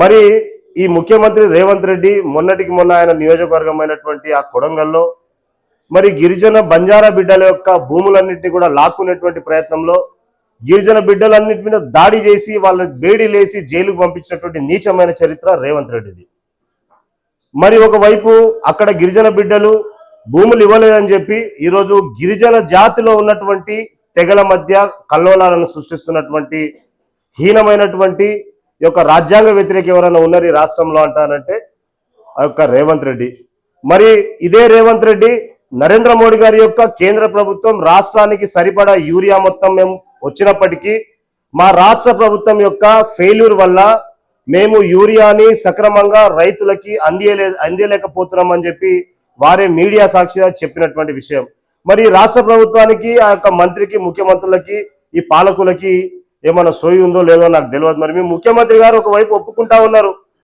మరి ఈ ముఖ్యమంత్రి రేవంత్ రెడ్డి మొన్నటికి మొన్న ఆయన నియోజకవర్గమైనటువంటి ఆ కొడంగల్లో మరి గిరిజన బంజారా బిడ్డల యొక్క భూములన్నింటినీ కూడా లాక్కునేటువంటి ప్రయత్నంలో గిరిజన బిడ్డలన్నింటి మీద దాడి చేసి వాళ్ళ బేడి లేసి జైలుకు పంపించినటువంటి నీచమైన చరిత్ర రేవంత్ రెడ్డిది. మరి ఒకవైపు అక్కడ గిరిజన బిడ్డలు భూములు ఇవ్వలేదని చెప్పి ఈరోజు గిరిజన జాతిలో ఉన్నటువంటి తెగల మధ్య కల్లోలాలను సృష్టిస్తున్నటువంటి హీనమైనటువంటి ఈ యొక్క రాజ్యాంగ వ్యతిరేక ఎవరైనా ఉన్నారు ఈ రాష్ట్రంలో అంటానంటే ఆ యొక్క రేవంత్ రెడ్డి. మరి ఇదే రేవంత్ రెడ్డి నరేంద్ర మోడీ గారి యొక్క కేంద్ర ప్రభుత్వం రాష్ట్రానికి సరిపడా యూరియా మొత్తం మేము వచ్చినప్పటికీ మా రాష్ట్ర ప్రభుత్వం యొక్క ఫెయిల్యూర్ వల్ల మేము యూరియాని సక్రమంగా రైతులకి అందియలే అందియలేకపోతున్నాం అని చెప్పి వారే మీడియా సాక్షిగా చెప్పినటువంటి విషయం. మరి రాష్ట్ర ప్రభుత్వానికి ఆ యొక్క మంత్రికి ముఖ్యమంత్రులకి ఈ పాలకులకి ఏమైనా సోయి ఉందో లేదో నాకు తెలియదు. మరి మీ ముఖ్యమంత్రి గారు ఒకవైపు ఒప్పుకుంటా ఉన్నారు.